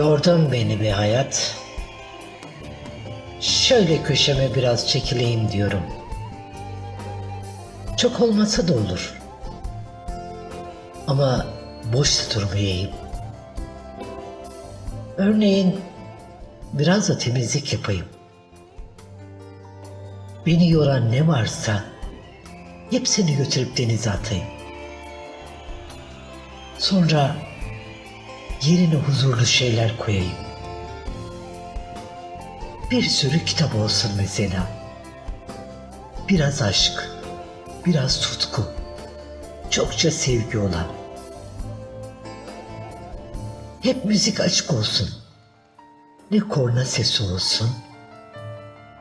Yordun beni bir hayat. Şöyle köşeme biraz çekileyim diyorum. Çok olmasa da olur. Ama boş durmayayım. Örneğin biraz da temizlik yapayım. Beni yoran ne varsa hepsini götürüp denize atayım. Sonra yerine huzurlu şeyler koyayım. Bir sürü kitap olsun mesela. Biraz aşk, biraz tutku, çokça sevgi olan. Hep müzik açık olsun. Ne korna sesi olsun,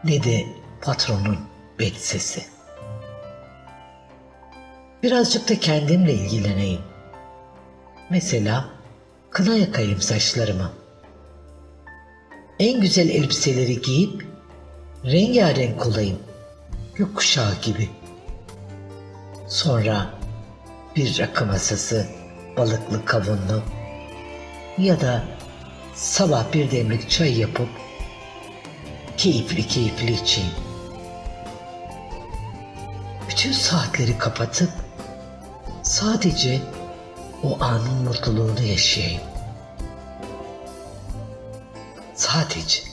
ne de patronun bet sesi. Birazcık da kendimle ilgileneyim. Mesela kına yakayım saçlarıma. En güzel elbiseleri giyip rengarenk olayım. Gökkuşağı gibi. Sonra bir rakı masası, balıklı kavunlu ya da sabah bir demlik çay yapıp keyifli keyifli içeyim. Bütün saatleri kapatıp sadece o anın mutluluğunu yaşayayım. Sadece.